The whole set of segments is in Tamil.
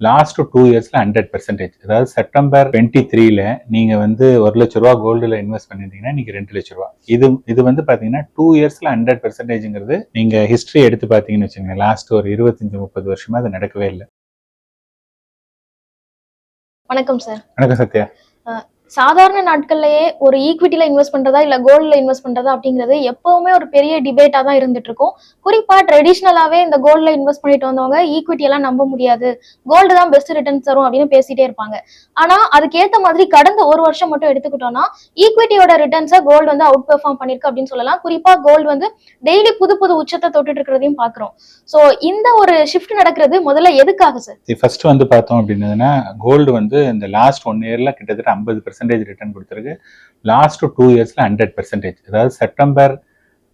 லாஸ்ட் டூ இயர்ஸ்ல ஹண்ட்ரட் பெர்சன்டேஜ் அதாவது செப்டம்பர் டுவெண்ட்டி த்ரீல நீங்க வந்து ஒரு லட்ச ரூபா கோல்டுல இன்வெஸ்ட் பண்ணிருந்தீங்கன்னா நீங்க ரெண்டு லட்ச ரூபா. இது இது வந்து பாத்தீங்கன்னா டூ இயர்ஸ்ல ஹண்ட்ரட் பெர்சன்டேஜ்ங்கிறது நீங்க ஹிஸ்டரி எடுத்து பாத்தீங்கன்னு வச்சுக்கோங்க லாஸ்ட் ஒரு இருபத்தஞ்சு முப்பது வருஷமா அது நடக்கவே இல்லை. வணக்கம் சார் வணக்கம் சத்யா. சாதாரண நாட்கள்லயே ஒரு ஈக்விட்டில இன்வெஸ்ட் பண்றதா இல்ல கோல்ட்ல இன்வெஸ்ட் பண்றதா அப்படிங்கிறது எப்பவுமே ஒரு பெரிய டிபேட்டா தான் இருந்துட்டு இருக்கும். குறிப்பா ட்ரெடிஷ்னலாவே இந்த கோல்ட்ல இன்வெஸ்ட் பண்ணிட்டு வந்தவங்க ஈக்விட்டி எல்லாம் நம்ப முடியாது. கோல்டு தான் பெஸ்ட் ரிட்டர்ன்ஸ் தரும் அப்படின்னு பேசிட்டே இருப்பாங்க. ஆனா அதுக்கேத்த மாதிரி கடந்த ஒரு வருஷம் மட்டும் எடுத்துக்கிட்டோம்னா ஈக்விட்டியோட ரிட்டர்ன்ஸை கோல்டு வந்து அவுட் பெர்ஃபார்ம் பண்ணிருக்கு அப்படின்னு சொல்லலாம். குறிப்பா கோல்டு வந்து டெய்லி புது புது உச்சத்தை தொட்டுட்டு இருக்கிறதையும் பாக்குறோம் சோ இந்த ஒரு ஷிஃப்ட் நடக்கிறது முதல்ல எதுக்காக சார் ஃபர்ஸ்ட் வந்து பார்த்தோம் அப்படின்னதுன்னா கோல்டு வந்து இந்த லாஸ்ட் ஒன் இயர்ல கிட்டத்தட்ட ஐம்பது பெர்சன்டேஜ் ரிட்டர்ன் கொடுத்துருக்கு. லாஸ்ட் டூ இயர்ஸில் ஹண்ட்ரட் பெர்சன்டேஜ் அதாவது செப்டம்பர்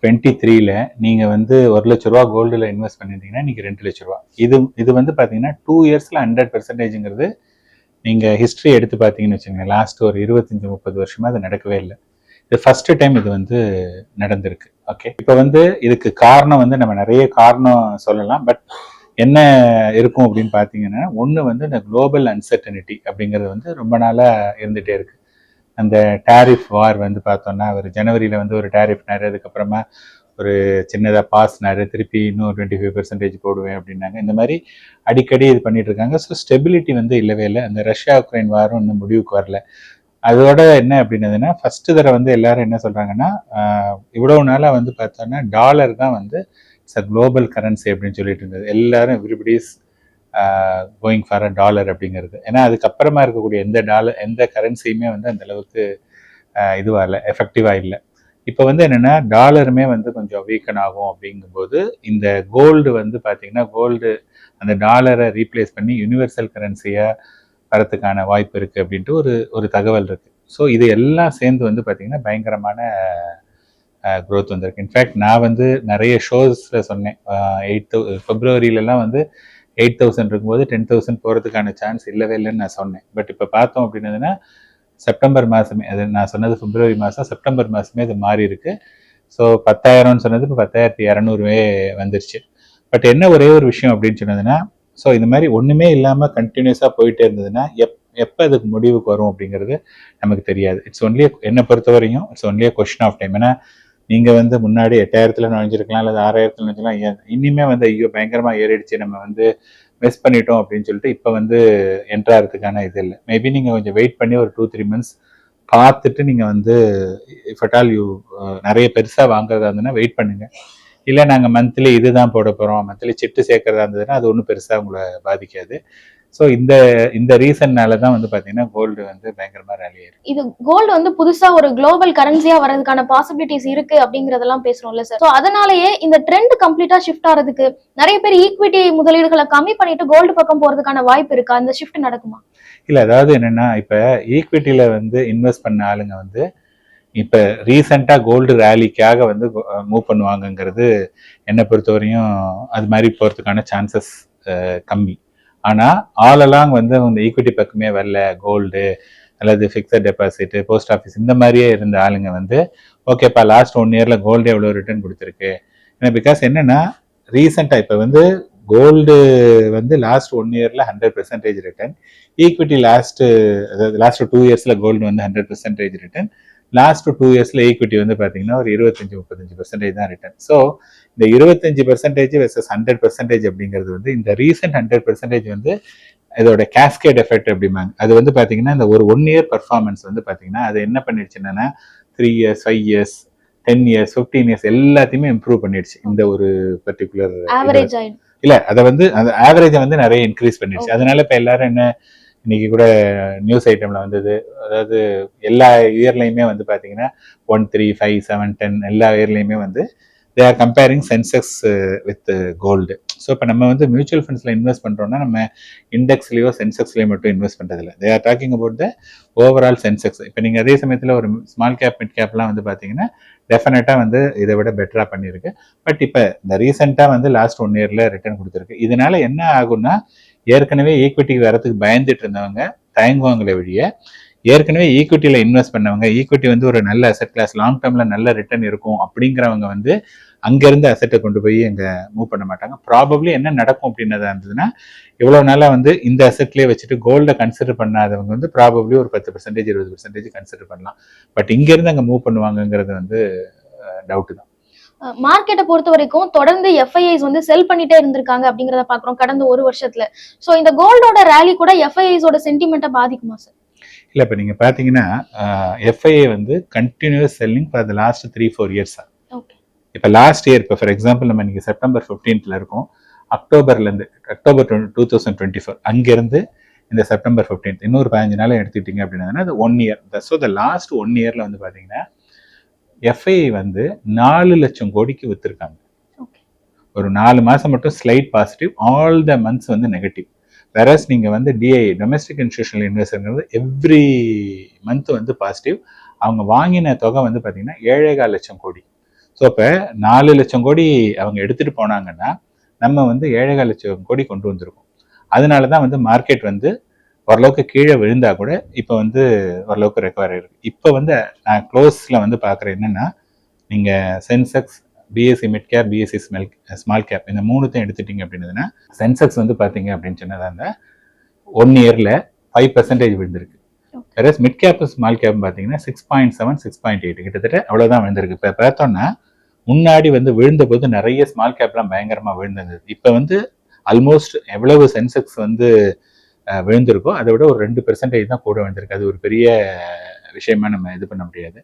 டுவெண்ட்டி த்ரீல நீங்கள் வந்து ஒரு லட்ச ரூபா கோல்டில் இன்வெஸ்ட் பண்ணிருந்தீங்கன்னா நீங்கள் ரெண்டு லட்ச ரூபா. இது இது வந்து பார்த்தீங்கன்னா டூ இயர்ஸில் ஹண்ட்ரட் பெர்சன்டேஜுங்கிறது நீங்கள் ஹிஸ்ட்ரி எடுத்து பார்த்தீங்கன்னு வச்சுக்கோங்க லாஸ்ட் ஒரு இருபத்தஞ்சி முப்பது வருஷமா அது நடக்கவே இல்லை. இது ஃபஸ்ட்டு டைம் இது வந்து நடந்திருக்கு. ஓகே இப்போ வந்து இதுக்கு காரணம் வந்து நம்ம நிறைய காரணம் சொல்லலாம். பட் என்ன இருக்கும் அப்படின்னு பார்த்தீங்கன்னா ஒன்று வந்து இந்த குளோபல் அன்சர்டனிட்டி அப்படிங்கிறது வந்து ரொம்ப நாளாக இருந்துகிட்டே இருக்கு. அந்த டேரிஃப் வார் வந்து பார்த்தோம்னா அவர் ஜனவரியில் வந்து ஒரு டேரிஃப்னாரு அதுக்கப்புறமா ஒரு சின்னதாக பாஸ்னாரு திருப்பி இன்னும் டுவெண்ட்டி ஃபைவ் பெர்சன்டேஜ் போடுவேன் அப்படின்னாங்க. இந்த மாதிரி அடிக்கடி இது பண்ணிட்டு இருக்காங்க. ஸோ ஸ்டெபிலிட்டி வந்து இல்லவே இல்லை. அந்த ரஷ்யா உக்ரைன் வாரும் இன்னும் முடிவுக்கு வரல. அதோட என்ன அப்படின்னதுன்னா ஃபஸ்ட்டு தடவை வந்து எல்லாரும் என்ன சொல்கிறாங்கன்னா இவ்வளவு நாளாக வந்து பார்த்தோன்னா டாலர் தான் வந்து இட்ஸ் அ குளோபல் கரன்சி அப்படின்னு சொல்லிட்டு இருந்தது. எல்லாரும் everybody's going for a dollar அப்படிங்கிறது. ஏன்னா அதுக்கப்புறமா இருக்கக்கூடிய எந்த டாலர் எந்த கரன்சியுமே வந்து அந்த அளவுக்கு இதுவாக இல்லை எஃபெக்டிவாக இல்லை. இப்போ வந்து என்னென்னா டாலருமே வந்து கொஞ்சம் வீக்கன் ஆகும் அப்படிங்கும்போது இந்த கோல்டு வந்து பார்த்தீங்கன்னா கோல்டு அந்த டாலரை ரீப்ளேஸ் பண்ணி யூனிவர்சல் கரன்சியாக வரத்துக்கான வாய்ப்பு இருக்குது அப்படின்ட்டு ஒரு ஒரு தகவல் இருக்குது ஸோ இது எல்லாம் சேர்ந்து வந்து பார்த்திங்கன்னா பயங்கரமான Uh, க்ரோத் வந்திருக்கு. இன்ஃபேக்ட் நான் வந்து நிறைய ஷோஸில் சொன்னேன். எயிட் தௌ பிப்ரவரியிலலாம் வந்து எயிட் தௌசண்ட் இருக்கும்போது டென் தௌசண்ட் போகிறதுக்கான சான்ஸ் இல்லவே இல்லைன்னு நான் சொன்னேன். பட் இப்போ பார்த்தோம் அப்படின்னதுன்னா செப்டம்பர் மாதமே அது நான் சொன்னது பிப்ரவரி மாதம் செப்டம்பர் மாதமே அது மாறி இருக்கு. ஸோ பத்தாயிரம்னு சொன்னது இப்போ பத்தாயிரத்தி இரநூறுவே வந்துருச்சு. பட் என்ன ஒரே ஒரு விஷயம் அப்படின்னு சொன்னதுன்னா ஸோ இந்த மாதிரி ஒன்றுமே இல்லாமல் கண்டினியூஸாக போயிட்டே இருந்ததுன்னா எப் எப்போ அதுக்கு முடிவுக்கு வரும் அப்படிங்கிறது நமக்கு தெரியாது. இட்ஸ் ஒன்லி என்னை பொறுத்த வரையும் it's only question of time ஏன்னா நீங்கள் வந்து முன்னாடி எட்டாயிரத்தில் நுழைஞ்சிருக்கலாம் அல்லது ஆறாயிரத்தில் நுழைஞ்சிக்கலாம் ஏன் இனிமே வந்து ஐயோ பயங்கரமாக ஏறிடுச்சு நம்ம வந்து மிஸ் பண்ணிட்டோம் அப்படின்னு சொல்லிட்டு இப்போ வந்து என்ட்ராகிறதுக்கான இது இல்லை. மேபி நீங்கள் கொஞ்சம் வெயிட் பண்ணி ஒரு டூ த்ரீ மந்த்ஸ் பார்த்துட்டு நீங்கள் வந்து இஃப் அட் ஆல் யூ நிறைய பெருசாக வாங்குறதா இருந்ததுன்னா வெயிட் பண்ணுங்க. இல்லை நாங்கள் மந்த்லி இதுதான் போட போகிறோம் மந்த்லி சிட்டு சேர்க்கறதா இருந்ததுன்னா அது ஒன்றும் பெருசாக உங்களை பாதிக்காது. ஸோ இந்த இந்த ரீசன்னால தான் வந்து பார்த்தீங்கன்னா கோல்டு வந்து பயங்கரமாக ரேலி ஆயிருக்கு. இது கோல்டு வந்து புதுசா ஒரு குளோபல் கரன்சியா வர்றதுக்கான பாசிபிலிட்டிஸ் இருக்கு அப்படிங்கறதெல்லாம் பேசுறோம்ல சார் ஸோ அதனாலயே இந்த ட்ரெண்ட் கம்ப்ளீட்டா ஷிஃப்ட் ஆறதுக்கு நிறைய பேர் ஈக்விட்டி முதலீடுகளை கம்மி பண்ணிட்டு கோல்டு பக்கம் போறதுக்கான வாய்ப்பு இருக்கா? இந்த ஷிஃப்ட் நடக்குமா? இல்லை அதாவது என்னன்னா இப்போ ஈக்விட்டியில் வந்து இன்வெஸ்ட் பண்ண ஆளுங்க வந்து இப்போ ரீசெண்டாக கோல்டு ரேலிக்காக வந்து மூவ் பண்ணுவாங்கங்கிறது என்னை பொறுத்தவரையும் அது மாதிரி போகிறதுக்கான சான்சஸ் கம்மி. ஆனால் ஆல் அலாங் வந்து அவங்க ஈக்விட்டி பக்கமே வரல கோல்டு அல்லது ஃபிக்ஸட் டெபாசிட் போஸ்ட் ஆஃபீஸ் இந்த மாதிரியே இருந்த ஆளுங்க வந்து ஓகேப்பா லாஸ்ட் ஒன் இயரில் கோல்டு எவ்வளோ ரிட்டர்ன் கொடுத்துருக்கு? ஏன்னா பிகாஸ் என்னென்னா ரீசெண்டாக இப்போ வந்து கோல்டு வந்து லாஸ்ட் ஒன் இயரில் hundred percentage return equity last அதாவது லாஸ்ட் டூ இயர்ஸில் கோல்டு வந்து hundred percentage return last two இயர்ஸ்ல ஈக்விட்டி வந்து பாத்தீங்கன்னா ஒரு இருபத்தஞ்சு முப்பத்தஞ்சு பெர்சன்டேஜ் தான் ரிட்டர்ன் ஸோ இந்த இருபத்தஞ்சு பெர்சன்டேஜ் வெர்சஸ் ஹண்ட்ரட் பெர்சன்டேஜ் அப்படிங்கிறது வந்து இந்த ரீசெண்ட் ஹண்ட்ரட் பெர்சன்டேஜ் வந்து இதோட கேஸ்கேட் எஃபெக்ட் அப்படிம்பாங்க அது வந்து பாத்தீங்கன்னா இந்த ஒரு ஒன் இயர் பர்ஃபார்மன்ஸ் வந்து பாத்தீங்கன்னா அது என்ன பண்ணிடுச்சுன்னா three years five years ten years fifteen years எல்லாத்தையுமே இம்ப்ரூவ் பண்ணிடுச்சு. இந்த ஒரு பர்டிகுலர் இல்ல அத வந்து அந்த ஆவரேஜை வந்து நிறைய இன்க்ரீஸ் பண்ணிடுச்சு. அதனால இப்ப எல்லாரும் என்ன இன்னைக்கு கூட நியூஸ் ஐட்டம்ல வந்தது. அதாவது எல்லா இயர்லையுமே வந்து பார்த்தீங்கன்னா one three five seven ten எல்லா இயர்லையுமே வந்து they are comparing Sensex with gold so இப்போ நம்ம வந்து மியூச்சுவல் ஃபண்ட்ஸில் இன்வெஸ்ட் பண்ணுறோம்னா நம்ம இண்டெக்ஸ்லேயோ சென்செக்ஸ்லேயோ மட்டும் இன்வெஸ்ட் பண்ணுறதில்ல they are talking about the overall Sensex இப்போ நீங்கள் அதே சமயத்தில் ஒரு ஸ்மால் கேப் மிட் கேப்லாம் வந்து பார்த்தீங்கன்னா டெஃபினட்டாக வந்து இதை விட பெட்டராக பண்ணியிருக்கு. பட் இப்போ இந்த ரீசெண்டாக வந்து லாஸ்ட் ஒன் இயரில் ரிட்டர்ன் கொடுத்துருக்கு. இதனால் என்ன ஆகும்னா ஏற்கனவே ஈக்விட்டிக்கு வரத்துக்கு பயந்துட்டு இருந்தவங்க தயங்குவாங்களே வழிய ஏற்கனவே ஈக்விட்டியில் இன்வெஸ்ட் பண்ணவங்க ஈக்விட்டி வந்து ஒரு நல்ல அசெட் கிளாஸ் லாங் டேர்மில் நல்ல ரிட்டர்ன் இருக்கும் அப்படிங்கிறவங்க வந்து அங்கேருந்து அசெட்டை கொண்டு போய் அங்கே மூவ் பண்ண மாட்டாங்க. ப்ராபப்ளி என்ன நடக்கும் அப்படின்னதா இருந்ததுன்னா இவ்வளோ நாளாக வந்து இந்த அசெட்லேயே வச்சுட்டு கோல்டை கன்சிடர் பண்ணாதவங்க வந்து ப்ராபப்ளி ஒரு பத்து பர்சன்டேஜ் இருபது பர்சன்டேஜ் கன்சிடர் பண்ணலாம். பட் இங்கேருந்து அங்கே மூவ் பண்ணுவாங்கங்கிறது வந்து டவுட்டு தான். மார்க்கெட்டை பொறுத்த வரைக்கும் தொடர்ந்து எஃப்ஐஐஸ் வந்து செல் பண்ணிட்டே இருந்திருக்காங்க அப்படிங்கறத பாக்குறோம் கடந்த ஒரு வருஷத்துல. சோ இந்த கோல்டோட ரேலி கூட எஃப்ஐஐஸோட சென்டிமெண்ட்டை பாதிக்குமா சார் இல்லை இப்போ நீங்கள் பார்த்தீங்கன்னா எஃப்ஐஏ வந்து continuous selling for the last three four இயர்ஸாக இப்போ லாஸ்ட் இயர் இப்போ ஃபார் எக்ஸாம்பிள் நம்ம இன்னைக்கு செப்டம்பர் ஃபிஃப்டீன்த்தில் இருக்கோம். அக்டோபர்லேருந்து October two thousand twenty four அங்கேருந்து இந்த செப்டம்பர் ஃபிஃப்டீன்த் இன்னொரு பதினஞ்சு நாள் எடுத்துக்கிட்டீங்க அப்படின்னா அது one year so the last one இயரில் வந்து பார்த்தீங்கன்னா எஃப்ஐஐ வந்து நாலு லட்சம் கோடிக்கு விற்றுருக்காங்க ஓகே ஒரு நாலு மாதம் மட்டும் slight positive all the months வந்து நெகட்டிவ் வெரஸ் நீங்கள் வந்து டிஐ டொமஸ்டிக் இன்ஸ்டியூஷனல் இன்வெஸ்டர்ங்கிறது எவ்ரி மந்த் வந்து பாசிட்டிவ் அவங்க வாங்கின தொகை வந்து பார்த்தீங்கன்னா ஏழேகால் லட்சம் கோடி. ஸோ இப்போ நாலு லட்சம் கோடி அவங்க எடுத்துகிட்டு போனாங்கன்னா நம்ம வந்து ஏழேகால் லட்சம் கோடி கொண்டு வந்திருக்கோம். அதனால தான் வந்து மார்க்கெட் வந்து ஓரளவுக்கு கீழே விழுந்தா கூட இப்போ வந்து ஓரளவுக்கு ரெக்கவர் ஆயிருக்கு. இப்போ வந்து நான் க்ளோஸில் வந்து பார்க்குறேன் என்னென்னா நீங்கள் Sensex BSE mid cap BSE smell small cap இந்த மூணுத்தையும் எடுத்துட்டீங்க அப்படின்னதுன்னா சென்செக்ஸ் வந்து பார்த்தீங்க அப்படின்னு சொன்னதா இருந்தால் ஒன் இயரில் ஃபைவ் பர்சன்டேஜ் விழுந்திருக்கு. வேற மிட் கேப் ஸ்மால் கேப் பார்த்தீங்கன்னா six point seven six point eight கிட்டத்தட்ட அவ்வளோதான் விழுந்திருக்கு. இப்போ பார்த்தோம்னா முன்னாடி வந்து விழுந்த போது நிறைய ஸ்மால் கேப்லாம் பயங்கரமாக விழுந்தது இப்போ வந்து ஆல்மோஸ்ட் எவ்வளவு சென்செக்ஸ் வந்து விழுந்திருக்கோ அதை விட ஒரு ரெண்டு பெர்சன்டேஜ் தான் கூட விழுந்திருக்கு. அது ஒரு பெரிய விஷயமா நம்ம இது பண்ண முடியாது.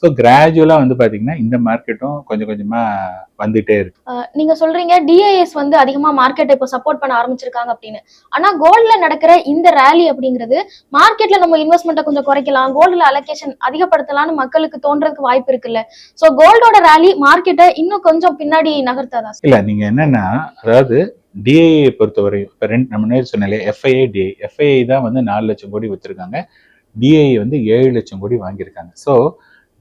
ஸோ கிராஜுவலாக வந்து பார்த்தீங்கன்னா இந்த மார்க்கெட்டும் கொஞ்சம் கொஞ்சமாக வந்துகிட்டே இருக்கு. நீங்க சொல்றீங்க டிஐஎஸ் வந்து அதிகமா மார்க்கெட்டை இப்போ சப்போர்ட் பண்ண ஆரம்பிச்சிருக்காங்க அப்படின்னு. ஆனா கோல்ட்ல நடக்கிற இந்த ரேலி அப்படிங்கிறது மார்க்கெட்ல நம்ம இன்வெஸ்ட்மெண்ட்டை கொஞ்சம் குறைக்கலாம் கோல்டுல அலோகேஷன் அதிகப்படுத்தலாம்னு மக்களுக்கு தோன்றதுக்கு வாய்ப்பு இருக்குல்ல. சோ கோல்டோட ரேலி மார்க்கெட்டை இன்னும் கொஞ்சம் பின்னாடி நகர்த்தாதா? sir? இல்லை நீங்கள் என்னன்னா அதாவது டிஐஏ பொறுத்தவரை இப்போ ரெண்டு நம்ம நேரம் சொன்னாலே எஃப்ஐஏ டிஐ எஃப்ஐஐ தான் வந்து நாலு லட்சம் கோடி விற்றுருக்காங்க டிஐ வந்து ஏழு லட்சம் கோடி வாங்கியிருக்காங்க. ஸோ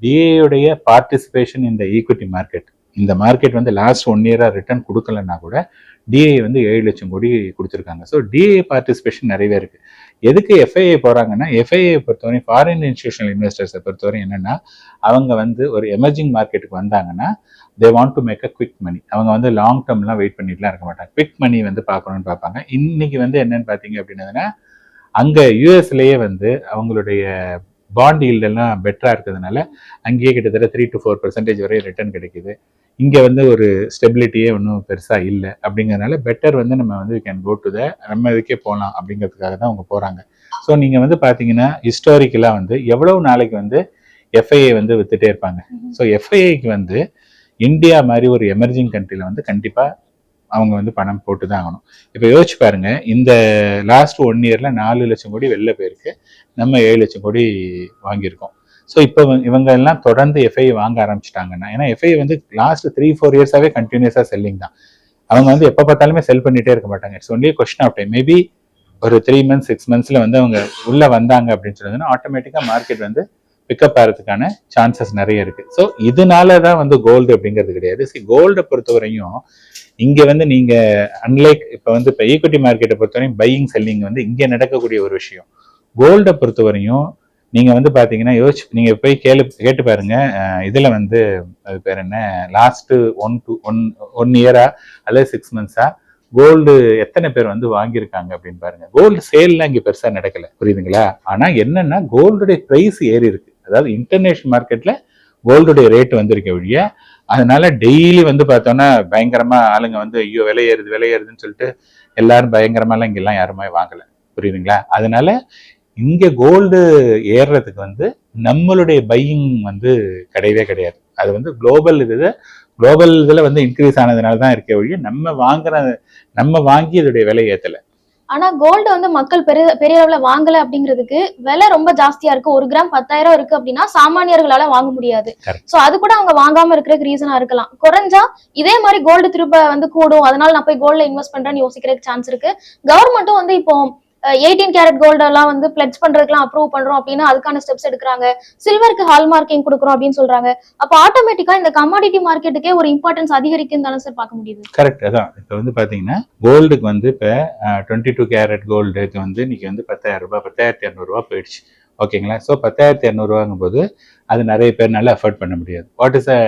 டிஏயுடைய பார்ட்டிசிபேஷன் இந்த ஈக்விட்டி மார்க்கெட் இந்த மார்க்கெட் வந்து லாஸ்ட் ஒன் இயராக ரிட்டர்ன் கொடுக்கலன்னா கூட டிஐ வந்து ஏழு லட்சம் கோடி கொடுத்துருக்காங்க. ஸோ டிஐ பார்ட்டிசிபேஷன் நிறையவே இருக்குது எதுக்கு எஃப்ஐஏ போகிறாங்கன்னா எஃப்ஐஐ பொறுத்தவரை ஃபாரின் இன்ஸ்டியூஷனல் இன்வெஸ்டர்ஸை பொறுத்தவரை என்னென்னா அவங்க வந்து ஒரு எமர்ஜிங் மார்க்கெட்டுக்கு வந்தாங்கன்னா they want to make a quick money அவங்க வந்து லாங் டேர்ம்லாம் வெயிட் பண்ணிட்டுலாம் இருக்க மாட்டாங்க. குவிக் மணி வந்து பார்க்கணும்னு பார்ப்பாங்க. இன்னைக்கு வந்து என்னன்னு பார்த்தீங்க அப்படின்னதுன்னா அங்கே யூஎஸ்லேயே வந்து அவங்களுடைய பாண்ட் எல்லாம் பெட்டராக இருக்கிறதுனால அங்கேயே கிட்டத்தட்ட த்ரீ டு ஃபோர் பர்சன்டேஜ் வரை ரிட்டர்ன் கிடைக்குது. இங்கே வந்து ஒரு ஸ்டெபிலிட்டியே ஒன்றும் பெருசாக இல்லை. அப்படிங்கிறதுனால பெட்டர் வந்து நம்ம வந்து கேன் கோ டு த நம்ம இதுக்கே போகலாம் அப்படிங்கிறதுக்காக தான் அவங்க போகிறாங்க ஸோ நீங்கள் வந்து பார்த்தீங்கன்னா ஹிஸ்டாரிக்கலாக வந்து எவ்வளவு நாளைக்கு வந்து எஃப்ஐஏ வந்து வித்துட்டே இருப்பாங்க. ஸோ எஃப்ஐஐக்கு வந்து இந்தியா மாதிரி ஒரு எமர்ஜிங் கண்ட்ரியில் வந்து கண்டிப்பாக அவங்க வந்து பணம் போட்டு தான் ஆகணும். இப்போ யோசிச்சு பாருங்க இந்த லாஸ்ட் ஒன் இயரில் நாலு லட்சம் கோடி வெளில போயிருக்கு. நம்ம ஏழு லட்சம் கோடி வாங்கியிருக்கோம். ஸோ இப்போ இவங்க எல்லாம் தொடர்ந்து எஃப்ஐ வாங்க ஆரம்பிச்சிட்டாங்கன்னா ஏன்னா எஃப்ஐ வந்து லாஸ்ட் த்ரீ ஃபோர் இயர்ஸாகவே கண்டினியூஸாக செல்லிங் தான். அவங்க வந்து எப்போ பார்த்தாலுமே செல் பண்ணிகிட்டே இருக்க மாட்டாங்க. It's only question of time maybe ஒரு த்ரீ மந்த்ஸ் சிக்ஸ் மந்த்ஸில் வந்து அவங்க உள்ளே வந்தாங்க அப்படின்னு சொன்னதுன்னா ஆட்டோமேட்டிக்காக மார்க்கெட் வந்து பிக்கப் ஆகிறதுக்கான சான்சஸ் நிறைய இருக்கு. ஸோ இதனால தான் வந்து கோல்டு அப்படிங்கிறது கிடையாது. சி கோல்டை பொறுத்தவரையும் இங்கே வந்து நீங்கள் அன்லைக் இப்போ வந்து இப்போ ஈக்விட்டி மார்க்கெட்டை பொறுத்தவரையும் பையிங் செல்லிங் வந்து இங்கே நடக்கக்கூடிய ஒரு விஷயம். கோல்டை பொறுத்தவரையும் நீங்கள் வந்து பார்த்தீங்கன்னா யோசிச்சு நீங்கள் போய் கேளு கேட்டு பாருங்க. இதில் வந்து அது பேர் என்ன? Last one two one one இயரா அல்லது சிக்ஸ் மந்த்ஸா கோல்டு எத்தனை பேர் வந்து வாங்கியிருக்காங்க அப்படின்னு பாருங்க. கோல்டு சேல்லாம் இங்கே பெருசாக நடக்கல. புரியுதுங்களா? ஆனால் என்னன்னா கோல்டுடைய ப்ரைஸ் ஏறி இருக்கு. அதாவது இன்டர்நேஷனல் மார்க்கெட்ல கோல்டுடைய ரேட் வந்திருக்க ஒழிய அதனால டெய்லி வந்து பார்த்தோன்னா பயங்கரமா ஆளுங்க வந்து ஐயோ விலை ஏறுது விலை ஏறுதுன்னு சொல்லிட்டு எல்லாரும் பயங்கரமாலாம் இங்கெல்லாம் யாருமே வாங்கல. புரியுதுங்களா? அதனால இங்க கோல்டு ஏறுறதுக்கு வந்து நம்மளுடைய பையிங் வந்து கிடையவே கிடையாது. அது வந்து குளோபல் இது குளோபல் இதில் வந்து இன்க்ரீஸ் ஆனதுனால தான் இருக்க ஒழிய நம்ம வாங்குற நம்ம வாங்கி இதோடைய விலை ஏற்றலை ஆனா கோல்டு வந்து மக்கள் பெரிய பெரிய அளவுல வாங்கல அப்படிங்கிறதுக்கு விலை ரொம்ப ஜாஸ்தியா இருக்கு. ஒரு கிராம் பத்தாயிரம் இருக்கு அப்படின்னா சாமானியர்களால வாங்க முடியாது. சோ அது கூட அவங்க வாங்காம இருக்கிறதுக்கு ரீசனா இருக்கலாம். குறைஞ்சா இதே மாதிரி கோல்டு திரும்ப வந்து கூடும். அதனால நான் போய் கோல்ட்ல இன்வெஸ்ட் பண்றேன்னு யோசிக்கிறதுக்கு சான்ஸ் இருக்கு. கவர்மெண்ட்டும் வந்து இப்போ எயிட்டீன் கேரட் கோல்டு எல்லாம் வந்து பிளட்ஜ் பண்றதுக்குலாம் அப்ரூவ் பண்றோம் அப்படின்னா அதுக்கான ஸ்டெப்ஸ் எடுக்கிறாங்க. சில்வருக்கு ஹால் மார்க்கிங் கொடுக்குறோம் அப்படின்னு சொல்றாங்க. அப்போ ஆட்டோமேட்டிக்கா இந்த கமாடிட்டி மார்க்கெட்டுக்கே ஒரு இம்பார்ட்டன்ஸ் அதிகரிக்குன்னு தானே சார் பார்க்க முடியுது? கரெக்ட் அதான். இப்போ வந்து பாத்தீங்கன்னா கோல்டுக்கு வந்து இப்போ டுவெண்ட்டி டூ கேரட் கோல்டுக்கு வந்து இன்னைக்கு வந்து பத்தாயிரம் ரூபாய் பத்தாயிரத்தி இரநூறுவா போயிடுச்சு. ஓகேங்களா ஸோ பத்தாயிரத்தி இரநூறுவாங்கும் போது அது நிறைய பேர்னால அஃபோர்ட் பண்ண முடியாது. What is a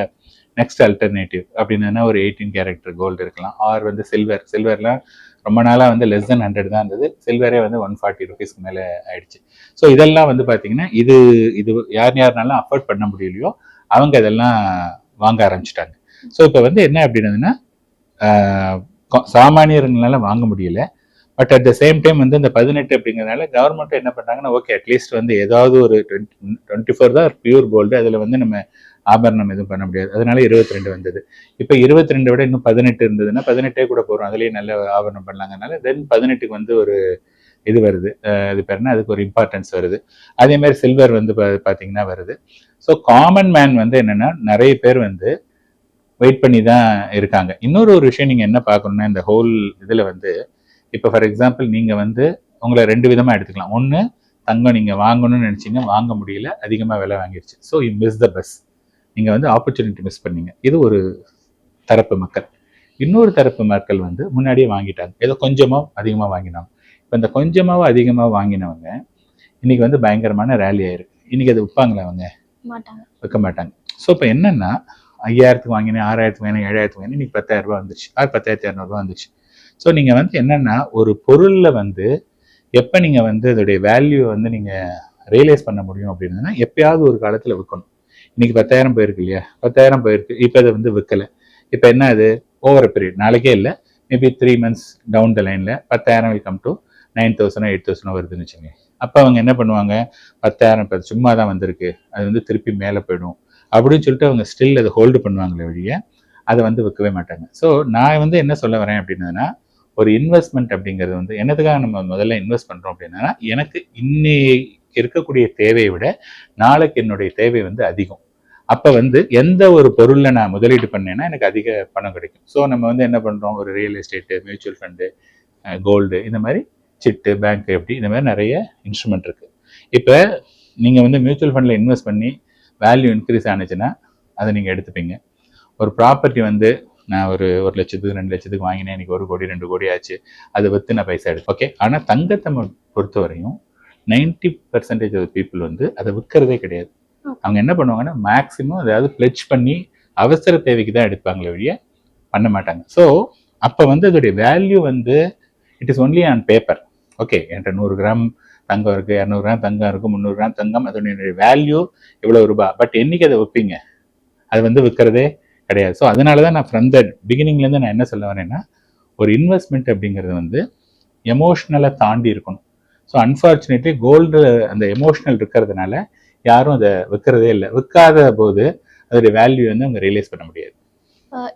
next alternative அப்படின்னா ஒரு எயிட்டீன் கேரக்டர் கோல்டு இருக்கலாம். ஆர் வந்து சில்வர் சில்வர்லாம் ரொம்ப நாளாக வந்து லெஸ் தென் ஹண்ட்ரட் தான் இருந்தது. சில்வரே வந்து ஒன் ஃபார்ட்டி ருபீஸ்க்கு மேலே ஆயிடுச்சு. ஸோ இதெல்லாம் வந்து பார்த்தீங்கன்னா இது இது யார் யாருனாலும் அஃபோர்ட் பண்ண முடியலையோ அவங்க இதெல்லாம் வாங்க ஆரம்பிச்சிட்டாங்க. ஸோ இப்போ வந்து என்ன அப்படின்னதுன்னா சாமானியர்களால் சாமானியர்களால வாங்க முடியல. But at the same time வந்து இந்த பதினெட்டு அப்படிங்கிறதுனால கவர்மெண்ட் என்ன பண்ணுறாங்கன்னா ஓகே அட்லீஸ்ட் வந்து ஏதாவது ஒரு டுவெண்ட்டி ஃபோர் தான் பியூர் கோல்டு அதில் வந்து நம்ம ஆபரணம் எதுவும் பண்ண முடியாது. அதனால இருபத்தி ரெண்டு வந்தது. இப்போ இருபத்தி ரெண்டு விட இன்னும் பதினெட்டு இருந்ததுன்னா பதினெட்டே கூட போகிறோம் அதுலேயே நல்ல ஆபரணம் பண்ணலாங்கனால தென் பதினெட்டுக்கு வந்து ஒரு இது வருது. இது பேர்னா அதுக்கு ஒரு இம்பார்ட்டன்ஸ் வருது. அதே மாதிரி சில்வர் வந்து பார்த்தீங்கன்னா வருது. ஸோ காமன் மேன் வந்து என்னென்னா நிறைய பேர் வந்து வெயிட் பண்ணி தான் இருக்காங்க. இன்னொரு ஒரு விஷயம் நீங்கள் என்ன பார்க்கணுன்னா இந்த ஹோல் இதில் வந்து இப்போ ஃபார் எக்ஸாம்பிள் நீங்கள் வந்து உங்களை ரெண்டு விதமாக எடுத்துக்கலாம். ஒன்று தங்கம் நீங்கள் வாங்கணும்னு நினச்சிங்க வாங்க முடியல அதிகமாக விலை வாங்கிருச்சு. So you miss the bus நீங்கள் வந்து ஆப்பர்ச்சுனிட்டி மிஸ் பண்ணீங்க. இது ஒரு தரப்பு மக்கள். இன்னொரு தரப்பு மக்கள் வந்து முன்னாடியே வாங்கிட்டாங்க. ஏதோ கொஞ்சமாக அதிகமாக வாங்கினாங்க. இப்போ இந்த கொஞ்சமாக அதிகமாக வாங்கினவங்க இன்னைக்கு வந்து பயங்கரமான ரேலி ஆயிருக்கு. இன்னைக்கு அது விற்பாங்களா அவங்க? வைக்க மாட்டாங்க. ஸோ இப்போ என்னன்னா ஐயாயிரத்துக்கு வாங்கினேன் ஆறாயிரத்துக்கு வாங்கினேன் ஏழாயிரத்துக்கு வாங்கினேன் இன்னைக்கு பத்தாயிரம் ரூபாய் வந்துச்சு ஆறு பத்தாயிரத்தி இரநூறுபா வந்துச்சு ஸோ நீங்கள் வந்து என்னன்னா ஒரு பொருளில் வந்து எப்போ நீங்கள் வந்து அதோடைய வேல்யூ வந்து நீங்கள் ரியலைஸ் பண்ண முடியும் அப்படின்னா எப்பயாவது ஒரு காலத்தில் விற்கணும். இன்னைக்கு பத்தாயிரம் போயிருக்கு இல்லையா? பத்தாயிரம் போயிருக்கு. இப்போ அதை வந்து விற்கலை இப்போ என்ன அது? ஓவர் பீரியட் நாளைக்கே இல்லை. Maybe three months down the line பத்தாயிரம் வில் கம் டு நைன் தௌசண்டோ எயிட் தௌசண்டோ வருதுன்னு வச்சுங்க அப்போ அவங்க என்ன பண்ணுவாங்க? பத்தாயிரம் இப்போ சும்மா தான் வந்திருக்கு. அது வந்து திருப்பி மேலே போயிடும். அப்படின்னு சொல்லிட்டு அவங்க ஸ்டில் அதை ஹோல்டு பண்ணுவாங்களே வழிய அதை வந்து விற்கவே மாட்டாங்க. ஸோ நான் வந்து என்ன சொல்ல வரேன் அப்படின்னதுன்னா ஒரு இன்வெஸ்ட்மெண்ட் அப்படிங்கிறது வந்து என்னதுக்காக நம்ம முதல்ல இன்வெஸ்ட் பண்ணுறோம் அப்படின்னா எனக்கு இன்னி இருக்கக்கூடிய தேவையை விட நாளைக்கு என்னுடைய தேவை வந்து அதிகம். அப்போ வந்து எந்த ஒரு பொருளில் நான் முதலீடு பண்ணேன்னா எனக்கு அதிக பணம் கிடைக்கும். ஸோ நம்ம வந்து என்ன பண்ணுறோம் ஒரு real estate mutual fund gold இந்த மாதிரி சிட்டு பேங்க் எப்படி இந்த மாதிரி நிறைய இன்ஸ்ட்ருமெண்ட் இருக்குது இப்போ நீங்கள் வந்து மியூச்சுவல் ஃபண்டில் இன்வெஸ்ட் பண்ணி வேல்யூ இன்க்ரீஸ் ஆனுச்சுன்னா அதை நீங்கள் எடுத்துப்பீங்க. ஒரு ப்ராப்பர்ட்டி வந்து நான் ஒரு ஒரு லட்சத்துக்கு ரெண்டு லட்சத்துக்கு வாங்கினேன் எனக்கு ஒரு கோடி ரெண்டு கோடி ஆச்சு அதை விற்று நான் பைசா எடுத்து ஓகே ஆனால் தங்கத்தை ம- பொறுத்தவரையும் நைன்டி பர்சன்டேஜ் ஆஃப் பீப்புள் வந்து அதை விற்கிறதே கிடையாது. அவங்க என்ன பண்ணுவாங்கன்னா மேக்ஸிமம் அதாவது பிளெச் பண்ணி அவசர தேவைக்கு தான் எடுப்பாங்களே வழிய பண்ண மாட்டாங்க. ஸோ அப்போ வந்து அதோடைய வேல்யூ வந்து it is only on paper okay என்கிட்ட நூறு கிராம் தங்கம் இருக்குது இரநூறு கிராம் தங்கம் இருக்குது முந்நூறு கிராம் தங்கம் அதனுடைய வேல்யூ இவ்வளோ ரூபாய் பட் என்றைக்கு அதை விற்பீங்க? அது வந்து விற்கிறதே கிடையாது. ஸோ அதனால தான் நான் ஃப்ரம் த பிகினிங்லேருந்து நான் என்ன சொல்ல வரேன்னா ஒரு இன்வெஸ்ட்மெண்ட் அப்படிங்கிறது வந்து எமோஷ்னலை தாண்டி இருக்கணும். ஸோ அன்ஃபார்ச்சுனேட்லி கோல்டு அந்த எமோஷனல் இருக்கிறதுனால யாரும் அதை விற்கிறதே இல்லை. விற்காத போது அதோடைய வேல்யூ வந்து அவங்க ரியலைஸ் பண்ண முடியாது.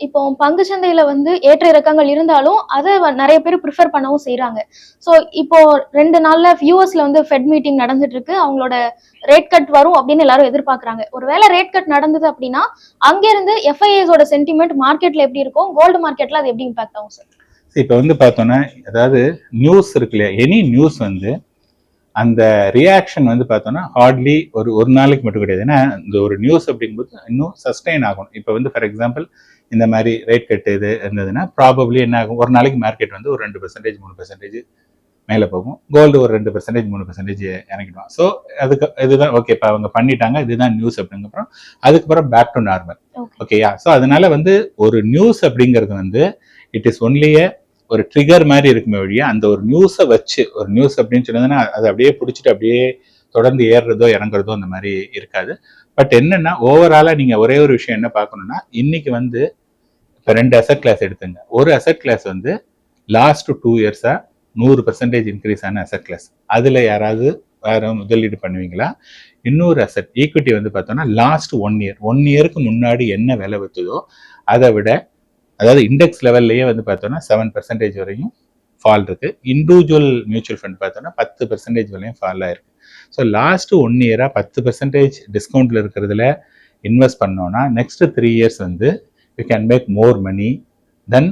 இப்போ பங்கு சந்தையில வந்து ஏற்ற இறக்கங்கள் இருந்தாலும் அதை நிறைய பேர் ப்ரிஃபர் பண்ணவும் செய்றாங்க. ஸோ இப்போ ரெண்டு நாள்ல யூஎஸ்ல வந்து ஃபெட் மீட்டிங் நடந்துட்டு இருக்கு அவங்களோட ரேட் கட் வரும் அப்படின்னு எல்லாரும் எதிர்பார்க்கறாங்க. ஒருவேளை ரேட் கட் நடந்தது அப்படின்னா அங்க இருந்து எஃப்ஐஎஸ் ஓட சென்டிமெண்ட் மார்க்கெட்ல எப்படி இருக்கும்? கோல்டு மார்க்கெட்ல அது எப்படி இம்பாக்ட் ஆகும் சார் இப்போ வந்து பார்த்தோன்னா அதாவது நியூஸ் இருக்கு இல்லையா? எனி நியூஸ் வந்து அந்த ரியாக்ஷன் வந்து பார்த்தோன்னா ஹார்ட்லி ஒரு ஒரு நாளைக்கு மட்டும் கிடையாது. ஏன்னா இந்த ஒரு நியூஸ் அப்படிங்கும்போது இன்னும் சஸ்டெயின் ஆகும் இப்போ வந்து ஃபார் எக்ஸாம்பிள் இந்த மாதிரி ரேட் கட் இது இருந்ததுன்னா ப்ராபப்ளி என்ன ஆகும்? ஒரு நாளைக்கு மார்க்கெட் வந்து ஒரு ரெண்டு பெர்சன்டேஜ் மூணு பெர்சன்டேஜ் மேலே போகும். கோல்டு ஒரு ரெண்டு பெர்சன்டேஜ் மூணு பெர்சன்டேஜ் இறங்கிடுவான் ஸோ அதுக்கு இதுதான் ஓகே இப்போ அவங்க பண்ணிட்டாங்க இதுதான் நியூஸ் அப்படிங்கப்புறம் அதுக்கப்புறம் பேக் டு நார்மல். ஓகேயா ஸோ அதனால வந்து ஒரு நியூஸ் அப்படிங்கிறது வந்து இட் இஸ் ஒன்லியே ஒரு ட்ரிகர் மாதிரி இருக்குமே வழியா அந்த ஒரு நியூஸை வச்சு ஒரு நியூஸ் அப்படின்னு சொன்னதுன்னா அதை அப்படியே பிடிச்சிட்டு அப்படியே தொடர்ந்து ஏறுறதோ இறங்குறதோ அந்த மாதிரி இருக்காது. பட் என்னன்னா ஓவராலாக நீங்கள் ஒரே ஒரு விஷயம் என்ன பார்க்கணும்னா இன்னைக்கு வந்து இப்போ ரெண்டு அசட் கிளாஸ் எடுத்துங்க. ஒரு அசட் கிளாஸ் வந்து லாஸ்ட் டூ இயர்ஸாக நூறு பர்சன்டேஜ் இன்க்ரீஸ் ஆன அசட் கிளாஸ் அதில் யாராவது வேற முதலீடு பண்ணுவீங்களா? இன்னொரு அசட் ஈக்விட்டி வந்து பார்த்தோம்னா லாஸ்ட் ஒன் இயர் ஒன் இயருக்கு முன்னாடி என்ன விலை விற்றுதோ அதை விட அதாவது இண்டெக்ஸ் லெவல்லையே வந்து பார்த்தோன்னா செவன் பர்சன்டேஜ் வரையும் ஃபால் இருக்கு. இண்டிவிஜுவல் மியூச்சுவல் ஃபண்ட் பார்த்தோம்னா பத்து பர்சன்டேஜ் வரையும் ஃபால் ஆயிருக்கு. ஸோ லாஸ்ட் ஒன் இயராக பத்து பர்சன்டேஜ் டிஸ்கவுண்ட்டில் இருக்கிறதுல இன்வெஸ்ட் பண்ணோன்னா நெக்ஸ்ட் த்ரீ இயர்ஸ் வந்து you can make more money then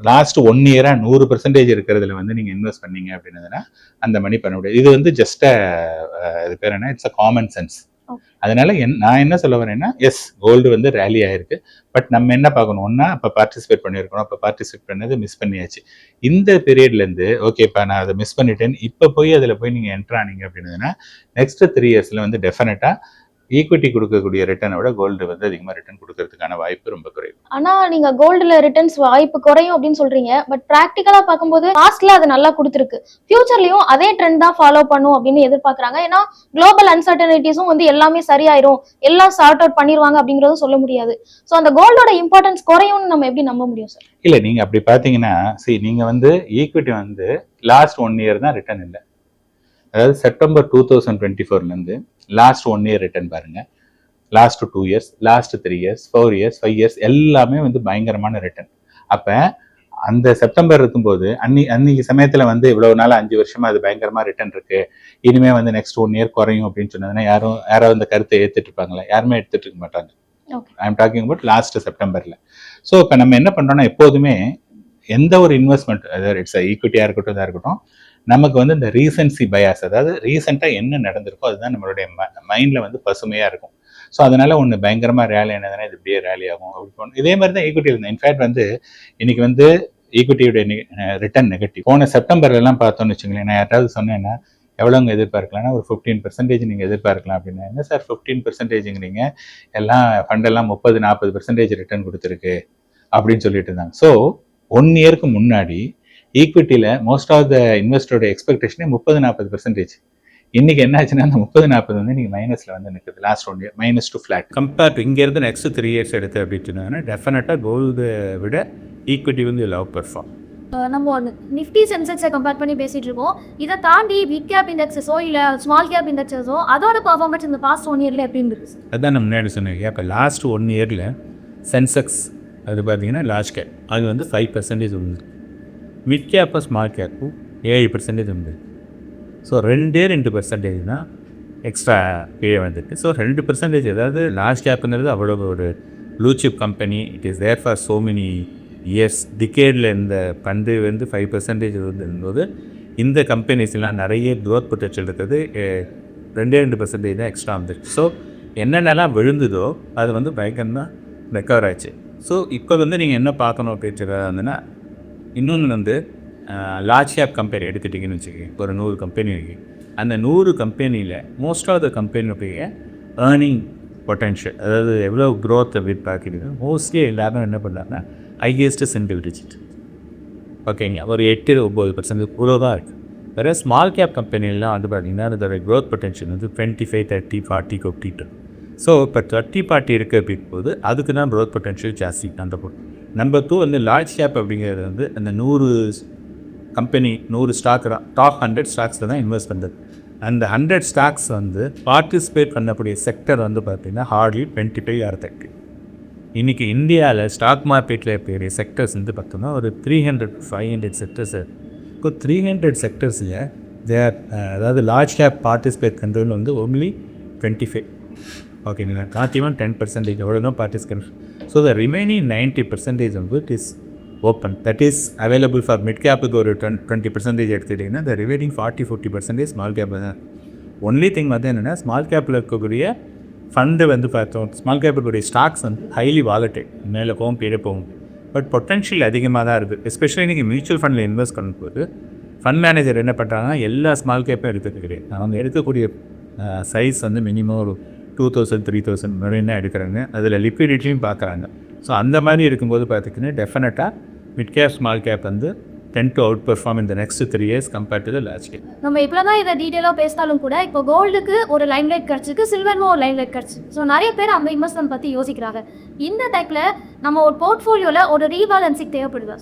last one இயராக நூறு பர்சன்டேஜ் இருக்கிறதுல வந்து நீங்கள் இன்வெஸ்ட் பண்ணீங்க அப்படின்னதுன்னா அந்த மணி பண்ண முடியாது. இது வந்து ஜஸ்ட் இது பேர் என்ன? இட்ஸ் அ காமன் சென்ஸ் அதனால என் நான் என்ன சொல்ல வரேன்னா எஸ் கோல்டு வந்து ரேலி ஆயிருக்கு. பட் நம்ம என்ன பார்க்கணும்? ஒன்னா அப்போ பார்ட்டிசிபேட் பண்ணியிருக்கணும். அப்போ பார்ட்டிசிபேட் பண்ணது மிஸ் பண்ணியாச்சு. இந்த பீரியட்லேருந்து ஓகேப்பா நான் அதை மிஸ் பண்ணிட்டேன். இப்போ போய் அதில் போய் நீங்கள் என்ட்ரு ஆனீங்க அப்படின்னதுன்னா நெக்ஸ்ட் த்ரீ இயர்ஸில் வந்து டெஃபினட்டாக ஈக்விட்டி கொடுக்கக்கூடிய ரிட்டர்னை விட கோல்டு வந்து அதிகமாக ரிட்டர்ன் கொடுக்கறதுக்கான வாய்ப்பு ரொம்ப குறைவு. ஆனா நீங்க கோல்டுல ரிட்டர்ன்ஸ் வாய்ப்பு குறையும் அப்படின்னு சொல்றீங்க. பட் பிராக்டிக்கலா பார்க்கும்போது பாஸ்ட்ல அது நல்லா கொடுத்துருக்கு. ஃபியூச்சர்லயும் அதே ட்ரெண்ட் தான் ஃபாலோ பண்ணும் அப்படின்னு எதிர்பார்க்கறாங்க. ஏன்னா குளோபல் அன்சர்டனிட்டிஸும் வந்து எல்லாமே சரியாயிரும். எல்லாம் சார்ட் அவுட் பண்ணிருவாங்க அப்படிங்கறதும் சொல்ல முடியாது. சோ அந்த கோல்டோட இம்பார்ட்டன்ஸ் குறையும்னு நம்ம எப்படி நம்ப முடியும் சார் இல்லை நீங்கள் அப்படி பார்த்தீங்கன்னா see நீங்கள் வந்து ஈக்விட்டி வந்து லாஸ்ட் ஒன் இயர் தான் ரிட்டர்ன் இல்லை. அதாவது செப்டம்பர் டூ தௌசண்ட் டுவெண்ட்டி ஃபோர்லேருந்து லாஸ்ட் ஒன் இயர் ரிட்டர்ன் பாருங்க. Last two years last three years four years five years எல்லாமே வந்து பயங்கரமான ரிட்டர்ன் அப்போ அந்த செப்டம்பர் இருக்கும்போது அன்னி அன்னைக்கு சமயத்தில் வந்து இவ்வளவு நாள் அஞ்சு வருஷமா அது பயங்கரமா ரிட்டர்ன் இருக்கு. இனிமே வந்து நெக்ஸ்ட் ஒன் இயர் குறையும் அப்படின்னு சொன்னதுன்னா யாரும் யாராவது அந்த கருத்தை ஏத்துட்டு இருப்பாங்களா? யாருமே எடுத்துட்டு இருக்க மாட்டாங்க. I am talking about last செப்டம்பர்ல. So இப்போ நம்ம என்ன பண்றோம்னா எப்போதுமே எந்த ஒரு இன்வெஸ்ட்மெண்ட் அதாவது இட்ஸ் ஈக்விட்டியாக இருக்கட்டும் இதாக இருக்கட்டும் நமக்கு வந்து இந்த ரீசன்சி பயாஸ் அதாவது ரீசெண்டாக என்ன நடந்திருக்கோ அதுதான் நம்மளுடைய மைண்டில் வந்து பசுமையாக இருக்கும். ஸோ அதனால் ஒன்று பயங்கரமாக ரேலி என்னதுன்னா இது இப்படியே ரேலி ஆகும். அப்படி போகணும் இதே மாதிரி தான் ஈக்குவிட்டி இருந்தேன் இன்ஃபேக்ட் வந்து இன்னைக்கு வந்து ஈக்குவிட்டியுடைய ரிட்டர்ன் நெகட்டிவ் போன செப்டம்பர்ல பார்த்தோன்னு வச்சுங்களேன் நான் யாராவது சொன்னேன்னா எவ்வளோங்க எதிர்பார்க்கலாம்னா ஒரு ஃபிஃப்டீன் பர்சன்டேஜ் நீங்கள் எதிர்பார்க்கலாம் அப்படின்னா என்ன சார் ஃபிஃப்டீன் பர்சன்டேஜுங்கிறீங்க எல்லாம் ஃபண்டெல்லாம் முப்பது நாற்பது பர்சன்டேஜ் ரிட்டர்ன் கொடுத்துருக்கு அப்படின்னு சொல்லிட்டு இருந்தாங்க. ஸோ ஒன் இயருக்கு முன்னாடி ஈக்விட்டியில் மோஸ்ட் ஆஃப் த இன்வெஸ்டரோட எக்ஸ்பெக்டேஷனே முப்பது நாற்பது பர்சன்டேஜ் இன்னைக்கு என்ன ஆச்சுன்னா அந்த முப்பது நாற்பது வந்து நீங்கள் மைனஸில் வந்து நிற்குது last one year minus to flat compare to இங்கேருந்து நெக்ஸ்ட் த்ரீ இயர்ஸ் எடுத்து அப்படின்னு சொன்னாங்கன்னா டெஃபினட்டாக கோல்டு விட ஈக்விட்டி வந்து லவ் பெர்ஃபார்ம் நம்ம நிஃப்டி சென்செக்ஸை கம்பேர் பண்ணி பேசிட்டு இருக்கோம். இதை தாண்டி பிக் கேப் இண்டெக்ஸஸோ இல்லை ஸ்மால் கேப் இண்டெக்ஸஸோ அதோட பர்ஃபார்மன்ஸ் இந்த பாஸ்ட் ஒன் இயர்ல எப்படி இருந்துச்சு அதுதான் நம்ம முன்னாடி சொன்னேன் இப்போ லாஸ்ட் ஒன் இயரில் சென்செக்ஸ் அது பார்த்தீங்கன்னா லார்ஜ் கேப் அது வந்து ஃபைவ் பர்சன்டேஜ் உண்டு. மிட் கேப்பு ஸ்மால் கேப்பும் ஏழு பர்சன்டேஜ் உண்டு ஸோ ரெண்டே ரெண்டு பர்சன்டேஜ் தான் எக்ஸ்ட்ரா கீழே வந்திருக்கு ஸோ ரெண்டு பர்சன்டேஜ் அதாவது லார்ஜ் கேப்புங்கிறது அவ்வளோ ஒரு blue chip company it is there for so many years டிகேடில் இந்த பண்டு வந்து ஃபைவ் பர்சன்டேஜ் இருந்தபோது இந்த கம்பெனிஸ்லாம் நிறைய க்ரோத் பொட்டன்ஷியல் இருக்கிறது ரெண்டே ரெண்டு பர்சன்டேஜ் தான் எக்ஸ்ட்ரா வந்துருக்கு ஸோ என்னென்னலாம் விழுந்ததோ அது வந்து பயங்கரமாக ரெக்கவர் ஆச்சு. ஸோ இப்போ வந்து நீங்கள் என்ன பார்க்கணும் அப்படின்னு வந்துன்னா இன்னொன்று வந்து லார்ஜ் கேப் கம்பெனி எடுத்துட்டிங்கன்னு வச்சுக்கோங்க. ஒரு நூறு கம்பெனி இருக்குது அந்த நூறு கம்பெனியில் மோஸ்ட் ஆஃப் த கம்பெனியுடைய ஏர்னிங் பொட்டென்ஷியல் அதாவது எவ்வளோ க்ரோத் எதிர்பார்க்குறீங்க மோஸ்ட்லி எல்லாரும் என்ன பண்ணுறாங்கன்னா ஹையஸ்ட்டு சிங்கிள் டிஜிட் ஓகேங்க ஒரு எட்டு ஒம்பது பர்சன்ட் இவ்வளோ தான் இருக்குது வேறு ஸ்மால் கேப் கம்பெனிலாம் வந்து பார்த்தீங்கன்னா அதோட க்ரோத் பொட்டென்ஷியல் வந்து டுவெண்ட்டி ஃபைவ் தேர்ட்டி ஃபார்ட்டி கொட்டிட்டு ஸோ இப்போ தேர்ட்டி ஃபார்ட்டி இருக்குது அப்படின் போது அதுக்கு தான் க்ரோத் பொட்டென்ஷியல் ஜாஸ்தி. அந்த பொருள். நம்பர் டூ வந்து லார்ஜ் கேப் அப்படிங்கிறது வந்து அந்த நூறு கம்பெனி நூறு ஸ்டாக் தான். டாப் ஹண்ட்ரட் ஸ்டாக்ஸில் தான் இன்வெஸ்ட் பண்ணுறது அந்த ஹண்ட்ரட் ஸ்டாக்ஸ் வந்து பார்ட்டிசிபேட் பண்ணக்கூடிய செக்டர் வந்து பார்த்திங்கன்னா hardly twenty five or thirty இன்றைக்கி இந்தியாவில் ஸ்டாக் மார்க்கெட்டில் இருக்கிற செக்டர்ஸ் வந்து பார்த்தோம்னா ஒரு three hundred five hundred sectors இப்போ த்ரீ ஹண்ட்ரட் செக்டர்ஸில் தேர் அதாவது லார்ஜ் கேப் பார்ட்டிசிபேட் கண்ட்ரோல் வந்து ஒன்லி டுவெண்ட்டி ஃபைவ் ஓகேங்களா காத்தியமாக டென் பர்சன்டேஜ் எவ்வளோ தான் so the remaining ninety percentage வந்து it is open that is available for mid கேப்புக்கு ஒரு டுவென் டுவெண்ட்டி பர்சன்டேஜ் எடுத்துக்கிட்டிங்கன்னா the remaining forty fifty percentage small cap தான். ஒன்லி திங் வந்து என்னென்னா ஸ்மால் கேப்பில் இருக்கக்கூடிய ஃபண்டு வந்து பார்த்தோம். ஸ்மால் கேப்புக்குரிய ஸ்டாக்ஸ் வந்து ஹைலி வாலட்டை மேலே போகும் கீழே போகும். பட் பொட்டன்ஷியல் அதிகமாக தான் இருக்குது எஸ்பெஷலி நீங்கள் மியூச்சுவல் ஃபண்டில் இன்வெஸ்ட் பண்ணும்போது ஃபண்ட் மேனேஜர் என்ன பண்ணுறாங்கன்னா எல்லா ஸ்மால் கேப்பும் எடுத்துக்க அவங்க எடுக்கக்கூடிய சைஸ் வந்து மினிமம் ஒரு டூ தௌசண்ட் த்ரீ தௌசண்ட் வரையும் எடுக்கிறாங்க? அதில் லிக்விடிட்டியும் பார்க்குறாங்க. ஸோ அந்த மாதிரி இருக்கும்போது பார்த்திங்கன்னா டெஃபினட்டாக மிட் கேப் ஸ்மால் கேப் வந்து டென் டு அவுட் பெர்ஃபார்ம் இந்த next three years compared to last year நம்ம இவ்வளோ தான் இதை டீட்டெயிலாக பேசினாலும் கூட இப்போ கோல்டுக்கு ஒரு லைன் லைட் கிடச்சிருக்கு சில்வருக்கும் ஒரு லைன் லைட் கிடச்சி ஸோ நிறைய பேர் அந்த இன்வெஸ்ட்மெண்ட் பற்றி யோசிக்கிறாங்க. இந்த டைப்பில் நம்ம ஒரு போர்ட்ஃபோலியோவில் ஒரு ரீபேலன்சிங் தேவைப்படுதா?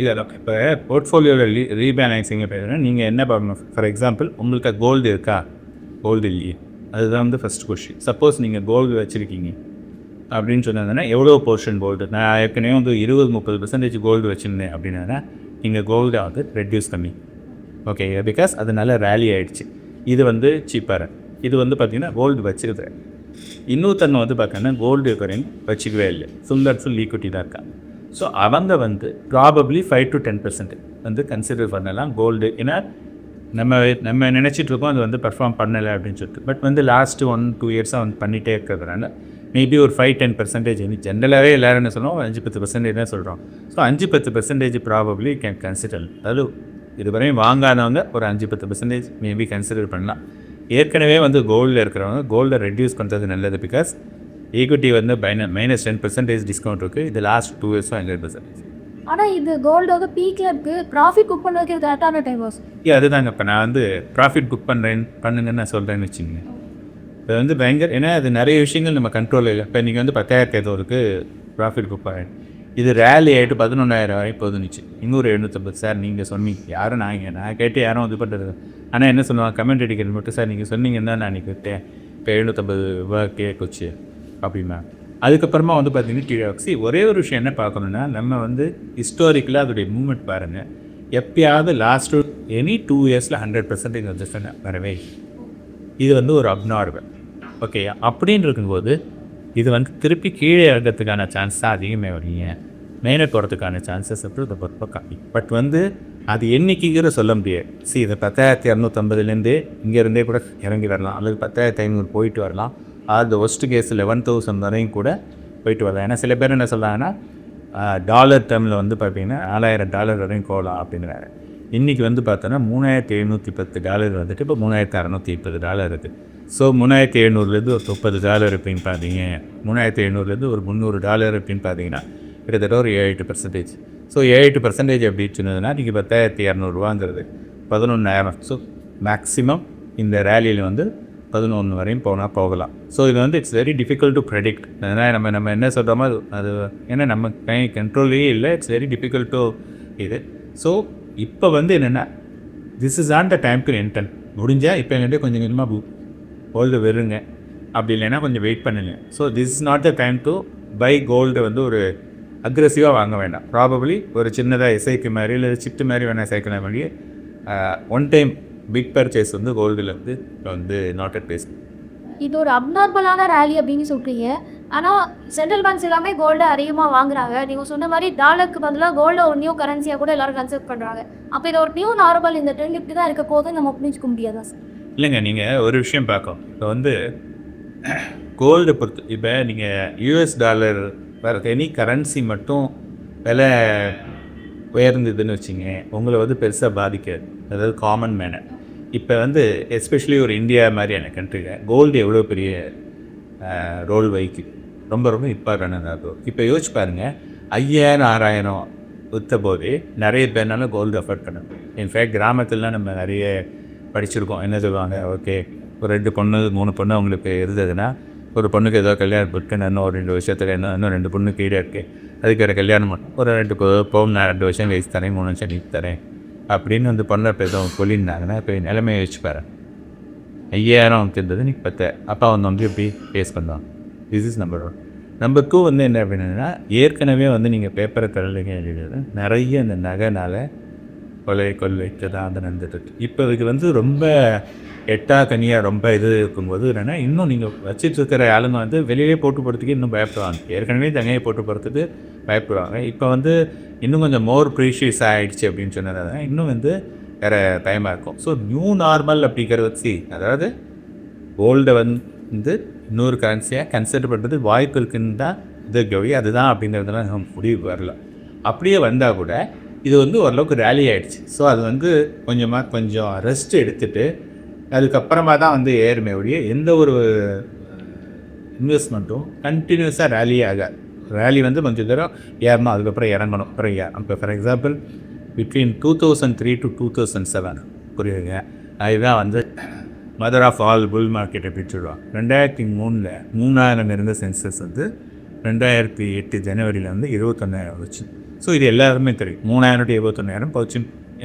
இல்லை இப்போ போர்ட்ஃபோலியோவில் ரீ ரீபேலன்சிங் பேசுகிறேன் நீங்கள் என்ன பண்ணணும்? ஃபார் எக்ஸாம்பிள் உங்களுக்கு கோல்டு இருக்கா? கோல்டு இல்லையே. அதுதான் வந்து ஃபஸ்ட் கொஷின் சப்போஸ் நீங்கள் கோல்டு வச்சுருக்கீங்க. அப்படின்னு சொன்னதுன்னா எவ்வளோ போர்ஷன் கோல்டு நான் ஏற்கனவே வந்து இருபது முப்பது பர்சன்டேஜ் கோல்டு வச்சுருந்தேன் அப்படின்னா நீங்கள் கோல்டு வந்து ரெடியூஸ் பண்ணி ஓகே பிகாஸ் அது நல்லா ரேலி ஆகிடுச்சு இது வந்து சீப்பாக இது வந்து பார்த்திங்கன்னா கோல்டு வச்சுருது இன்னொருத்தங்க வந்து பார்த்தோன்னா கோல்டு இருக்கிறேன் வச்சுக்கவே இல்லை. ஃபுல் அண்ட் ஃபுல் ஈக்விட்டி தான் இருக்காங்க ஸோ அவங்க வந்து probably five to ten percent வந்து கன்சிடர் பண்ணலாம் கோல்டு ஏன்னா நம்ம நம்ம நினச்சிட்டு இருக்கோம் அது வந்து பெர்ஃபார்ம் பண்ணலை அப்படின்னு சொல்லிட்டு. பட் வந்து லாஸ்ட்டு ஒன் டூ இயர்ஸாக வந்து பண்ணிகிட்டே இருக்கிறதுனால மேபி ஒரு ஃபைவ் டென் பர்சன்டேஜ் வந்து ஜென்ரலாகவே எல்லோரும் என்ன சொல்லுவோம் அஞ்சு பத்து பர்சன்டேஜ் தான் சொல்கிறோம் ஸோ அஞ்சு பத்து பர்சன்டேஜ் ப்ராபப்ளி கேன் கன்சிடர் அதாவது இதுவரையும் வாங்காதவங்க ஒரு அஞ்சு பத்து பர்சன்டேஜ் மேபி கன்சிடர் பண்ணலாம். ஏற்கனவே வந்து கோல்டில் இருக்கிறவங்க கோல்டை ரெடியூஸ் பண்ணுறது நல்லது பிகாஸ் ஈக்விட்டி வந்து மைன மைனஸ் டென் பர்சன்டேஜ் டிஸ்கவுண்ட் இருக்குது இது லாஸ்ட் டூ இயர்ஸும் ஹண்ட்ரட் பர்சன்டேஜ் ஆனால் இது கோல்டோட பீக்கில் இருக்குது ப்ராஃபிட் குக் பண்ணுறதுக்கு கரெக்டான டைம் வாஸ் அதுதாங்க இப்போ நான் வந்து ப்ராஃபிட் புக் பண்ணுறேன் பண்ணுங்கன்னு நான் சொல்கிறேன்னு வச்சுங்க இது வந்து பயங்கர ஏன்னா அது நிறைய விஷயங்கள் நம்ம கண்ட்ரோல் இல்லை. இப்போ நீங்கள் வந்து பத்தாயிரத்தி ஐநூறுக்கு ப்ராஃபிட் புக் ஆகிடும் இது ரேலி ஆகிட்டு பதினொன்றாயிரம் வரை போதுனுச்சு இன்னொரு எழுநூற்றம்பது சார் நீங்கள் சொன்னீங்க. யாரும் நான் இங்கே நான் கேட்டு யாரும் இது பண்ணுறது ஆனால் என்ன சொல்லுவாங்க? கமெண்ட் அடிக்கிறது மட்டும் சார் நீங்கள் சொன்னீங்கன்னா நான் அன்றைக்கி விட்டேன். இப்போ எழுநூற்றம்பது ரூபா கேட்குச்சு அப்படின்னா அதுக்கப்புறமா வந்து பார்த்தீங்கன்னா கீழே ஒரே ஒரு விஷயம் என்ன பார்க்கணுன்னா நம்ம வந்து ஹிஸ்டாரிக்கலாக அதோடைய மூமெண்ட் பாருங்கள் எப்பயாவது லாஸ்ட்டு எனி டூ இயர்ஸில் ஹண்ட்ரட் பர்சன்டேஜ் வந்து வரவே இது வந்து ஒரு அப்நார்மல் ஓகே அப்படின்னு இருக்கும்போது இது வந்து திருப்பி கீழே இறங்கிறதுக்கான சான்ஸ் தான் அதிகமே வரீங்க மேலே போகிறதுக்கான சான்சஸ் அப்படி ரொம்ப கம்மி. பட் வந்து அது என்றைக்குங்கிற சொல்ல முடியாது. சி இது பத்தாயிரத்தி இரநூத்தம்பதுலேருந்து இங்கேருந்தே கூட இறங்கி வரலாம். அல்லது பத்தாயிரத்தி ஐநூறு போயிட்டு வரலாம். அது ஒஸ்ட் கேஸ் லெவன் தௌசண்ட் வரையும் கூட போயிட்டு வரலாம் ஏன்னா சில பேர் என்ன சொல்கிறாங்கன்னா டாலர் டேர்மில் வந்து பார்த்தீங்கன்னா நாலாயிரம் டாலர் வரையும் போகலாம் அப்படின்றாரு இன்றைக்கி வந்து பார்த்தோன்னா மூணாயிரத்தி எழுநூற்றி பத்து டாலர் வந்துட்டு இப்போ மூணாயிரத்தி அறநூற்றி முப்பது டாலர் இருக்குது ஸோ மூணாயிரத்தி எழுநூறுலேருந்து ஒரு முப்பது டாலர் அப்படின்னு பார்த்தீங்க மூணாயிரத்தி எழுநூறுலேருந்து ஒரு முந்நூறு டாலர் அப்படின்னு பார்த்தீங்கன்னா கிட்டத்தட்ட ஒரு ஏழு எட்டு பர்சன்டேஜ் ஸோ ஏழு எட்டு பர்சன்டேஜ் எப்படி சொன்னதுன்னா நீங்கள் பத்தாயிரத்தி இரநூறுவாங்கிறது பதினொன்றாயிரம் ஸோ மேக்ஸிமம் இந்த ரேலியில் வந்து பதினொன்று வரையும் போனால் போகலாம். ஸோ இது வந்து it's very difficult to predict அதனால் நம்ம நம்ம என்ன சொல்கிறோமோ அது அது ஏன்னா நம்ம கை கண்ட்ரோல்லேயே இல்லை இட்ஸ் வெரி டிஃபிகல்ட் டு இது. ஸோ இப்போ வந்து என்னென்னா this is on the time to entente முடிஞ்சால் இப்போ என்கிட்ட கொஞ்சம் கொஞ்சமாக கோல்டு வெறுங்க. அப்படி இல்லைன்னா கொஞ்சம் வெயிட் பண்ணுங்க. So this is not the time to buy gold வந்து ஒரு அக்ரெசிவாக வாங்க வேண்டாம். ப்ராபப்ளி ஒரு சின்னதாக எஸ்ஐக்கு மாதிரி இல்லை சிப்ட் மாதிரி வேணால் சேர்க்கலாம் மாதிரி ஒன் டைம் பிக் பர்ச்சேஸ் வந்து கோல்டில் வந்து வந்து நாட் அட் பேஸ் இது ஒரு அப்நார்மலான ரேலி அப்படின்னு சொல்கிறீங்க ஆனால் சென்ட்ரல் பேங்க்ஸ் எல்லாமே கோல்டை அதிகமாக வாங்குறாங்க. நீங்கள் சொன்ன மாதிரி டாலருக்கு பதிலாக கோல்டை ஒரு நியூ கரன்சியாக கூட எல்லாரும் கன்சிடர் பண்ணுறாங்க அப்போ இது ஒரு நியூ நார்மல் இந்த ட்ரெண்ட் இப்படி தான் இருக்க போது நம்ம புரிஞ்சுக்க முடியாதா சார் இல்லைங்க நீங்கள் ஒரு விஷயம் பார்க்கணும். இப்போ வந்து கோல்டு பொறுத்து இப்போ நீங்கள் யூஎஸ் டாலர் வேறு எனி கரன்சி மட்டும் விலை உயர்ந்ததுன்னு வச்சுங்க உங்களை வந்து பெருசாக பாதிக்காது. அதாவது காமன் மேனர் இப்போ வந்து எஸ்பெஷலி ஒரு இந்தியா மாதிரியான கண்ட்ரியில் கோல்டு எவ்வளோ பெரிய ரோல் வைக்கு ரொம்ப ரொம்ப இம்பார்ட்டன்ட் ஆகும் இப்போ யோசிச்சு பாருங்கள் ஐயாயிரம் ஆறாயிரம் விற்ற போது நிறைய பேர்னாலும் கோல்டு அஃபோர்ட் பண்ண இன்ஃபேக்ட் கிராமத்துலலாம் நம்ம நிறைய படிச்சிருக்கோம். என்ன சொல்லுவாங்க ஓகே ஒரு ரெண்டு பொண்ணு மூணு பொண்ணு அவங்களுக்கு இருந்ததுன்னா ஒரு பொண்ணுக்கு ஏதோ கல்யாணம் இருக்குன்னு இன்னும் ஒரு ரெண்டு வருஷத்தில் இன்னும் இன்னும் ரெண்டு பொண்ணு கீழே இருக்குது அதுக்கு ஒரு கல்யாணம் பண்ணும் ஒரு ரெண்டு போகும் நான் ரெண்டு வருஷம் கழிச்சு தரேன் மூணு வருஷம் கழிச்சு தரேன். அப்படின்னு வந்து பண்ணுறப்ப பேச சொல்லியிருந்தாங்கன்னா இப்போ நிலைமையை வச்சு பாரு. ஐயாயிரம் இருந்தது நீ பத்து. அப்பா வந்து வந்து எப்படி ஃபேஸ் பண்ணலாம் this is number one number two வந்து என்ன அப்படின்னா ஏற்கனவே வந்து நீங்கள் பேப்பரை தரலைங்க எழுதுறது நிறைய இந்த நகைனால கொலை கொள்ளை தான் அது நடந்துட்டு இப்போ இதுக்கு வந்து ரொம்ப எட்டா கனியாக ரொம்ப இது இருக்கும்போது என்னென்னா இன்னும் நீங்கள் வச்சுட்டு இருக்கிற ஆளுங்க வந்து வெளியிலே போட்டு போகிறதுக்கு இன்னும் பயப்படுவாங்க. ஏற்கனவே தங்கையை போட்டு போகிறதுக்கு பயப்படுவாங்க. இப்போ வந்து இன்னும் கொஞ்சம் மோர் ப்ரீஷியஸ் ஆகிடுச்சு அப்படின்னு சொன்னதால இன்னும் வந்து வேறு டைமாக இருக்கும். ஸோ நியூ நார்மல் அப்படிங்கிறது வச்சு அதாவது கோல்டை வந்து இன்னொரு கரன்சியாக கன்சிடர் பண்ணுறது வாய்ப்பு இருக்குன்னு தான் இது கவி அதுதான் அப்படிங்கிறதுலாம் முடிவு வரல. அப்படியே வந்தால் கூட இது வந்து ஓரளவுக்கு ரேலி ஆகிடுச்சு ஸோ அது வந்து கொஞ்சமாக கொஞ்சம் ரெஸ்ட் எடுத்துகிட்டு அதுக்கப்புறமா தான் வந்து ஏறுமே ஒழிய எந்த ஒரு இன்வெஸ்ட்மெண்ட்டும் கண்டினியூஸாக ரேலி ஆகாது. ரேலி வந்து கொஞ்சம் தூரம் ஏறணும் அதுக்கப்புறம் இறங்கணும். அப்புறம் ஏறணும் இப்போ for example between two thousand three to two thousand seven புரியுதுங்க? அதுதான் வந்து மதர் ஆஃப் ஆல் புல் மார்க்கெட்டை அப்படின்னு ரெண்டாயிரத்தி மூணில் மூணாயிரம் இருந்த சென்சஸ் வந்து ரெண்டாயிரத்தி எட்டு ஜனவரியில் வந்து இருபத்தொன்னாயிரம் வச்சு ஸோ இது எல்லாருமே தெரியும். மூணாயிரம் டு இருபத்தொன்னாயிரம் போச்சு.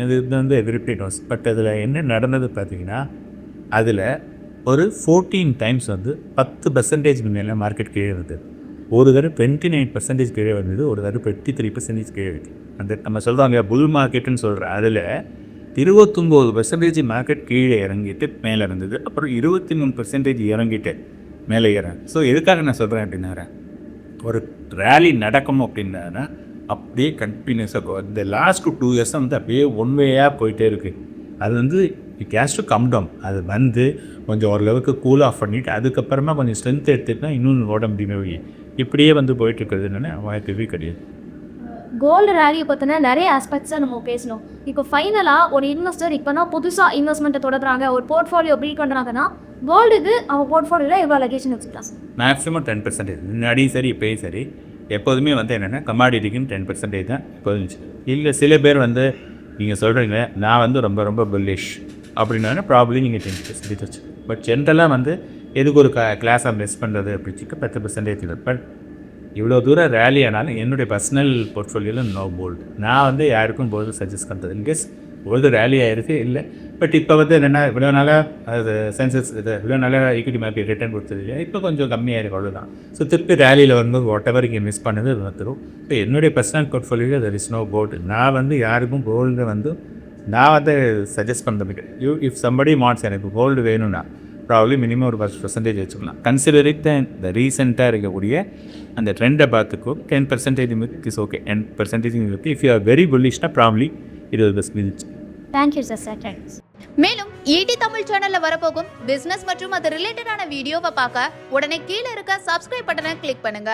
இது வந்து ரிப்பீட் வாஸ் பட் அதில் என்ன நடந்தது பார்த்தீங்கன்னா அதில் ஒரு ஃபோர்டீன் டைம்ஸ் வந்து பத்து பர்சன்டேஜ் மேலே மார்க்கெட் கீழே வந்தது ஒரு தடவை டுவெண்ட்டி நைன் பர்சன்டேஜ் கீழே வந்தது ஒரு தடவை டுவெண்ட்டி த்ரீ பர்சன்டேஜ் கீழே இருக்குது அந்த நம்ம சொல்கிறாங்க புல் மார்க்கெட்டுன்னு சொல்கிற அதில் இருபத்தொம்போது பர்சன்டேஜ் மார்க்கெட் கீழே இறங்கிட்டு மேலே இருந்தது அப்புறம் இருபத்தி மூணு பர்சன்டேஜ் இறங்கிட்டு மேலே இறேன் ஸோ எதுக்காக நான் சொல்கிறேன் அப்படின்னா ஒரு ரேலி நடக்கணும் அப்படின்னா அப்படியே கண்டினியூஸாக இந்த லாஸ்ட் டூ இயர்ஸ் வந்து அப்படியே ஒன் வேயாக போயிட்டே இருக்குது அது வந்து கேஸ் டு கம் டவுன் அது வந்து கொஞ்சம் ஓரளவுக்கு கூல் ஆஃப் பண்ணிவிட்டு அதுக்கப்புறமா கொஞ்சம் ஸ்ட்ரென்த் எடுத்துட்டுனா இன்னும் ஓட முடியுமே இப்படியே வந்து போயிட்டுருக்குறது என்னென்னா வாய்ப்பே கிடையாது. கோல்டு ரேலியை பற்றின நிறைய ஆஸ்பெக்ட்ஸை நம்ம பேசணும். இப்போ ஃபைனலாக ஒரு இன்வெஸ்டர் இப்போ தான் புதுசாக இன்வெஸ்ட்மெண்ட்டை தொடங்குறாங்க ஒரு போர்ட்ஃபோலியோ பில்ட் பண்ணுறாங்கன்னா கோல்டுக்கு அவங்க போர்ட்ஃபோலியோவில் எவ்வளோ லொகேஷன் வச்சுக்கலாம். மேக்ஸிமம் டென் பர்சன்டேஜ் முன்னாடியும் சரி இப்போயும் சரி எப்போதுமே வந்து என்னென்னா கமாடிட்டிக்குன்னு டென் பர்சன்டேஜ் தான் இருந்துச்சு இல்லை சில பேர் வந்து நீங்கள் சொல்கிறீங்க நான் வந்து ரொம்ப ரொம்ப புல்லிஷ் அப்படின்னா ப்ராப்ளி நீங்கள் டென் பர்சன்டேஜ் வச்சு பட் ஜென்ரலாக வந்து எதுக்கு ஒரு க கிளாஸாக மிஸ் பண்ணுறது அப்படிச்சுக்க பத்து பர்சன்டேஜ் இல்லை. பட் இவ்வளோ தூரம் ரேலி ஆனாலும் என்னுடைய பர்சனல் போர்ட்ஃபோலியோவில் நோ போல்டு நான் வந்து யாருக்கும் போது சஜஸ்ட் பண்ணுறது இன்கேஸ் பொழுது ரேலி ஆயிருக்கு இல்லை. பட் இப்போ வந்து என்னென்னா இவ்வளோ நாளாக அது சென்சஸ் இது இவ்வளோ நாளாக ஈக்விட்டி மார்க்கெட் ரிட்டர்ன் கொடுத்தது இல்லையா? இப்போ கொஞ்சம் கம்மியாக இருக்கு அவ்வளோதான் ஸோ திருப்பி ரேலியில் வரும்போது வாட் எவர் இங்கே மிஸ் பண்ணது அது வந்துடும் இப்போ என்னுடைய personal portfolio there is no gold நான் வந்து யாருக்கும் கோல்டு வந்து நான் வந்து சஜஸ்ட் பண்ணுறதுக்கு யூ இஃப் சம்படி மாட்ஸ் எனக்கு கோல்டு வேணும்னா ப்ராப்ளி மினிமம் ஒரு பத்து பர்சன்டேஜ் வச்சுக்கலாம். கன்சிடரிங் த இந்த ரீசெண்டாக இருக்கக்கூடிய அந்த ட்ரெண்டை பார்த்துக்கோ. Ten percentage is okay ten percentage if you are very புல்லிஷ்னா probably இருபது percentage thank you sir sir thanks மேலும் ஈடி தமிழ் சேனல்ல வரப்போகும் பிசினஸ் மற்றும் அது ரிலேட்டடான வீடியோவை பார்க்க உடனே கீழே இருக்க சப்ஸ்கிரைப் பட்டனை கிளிக் பண்ணுங்க.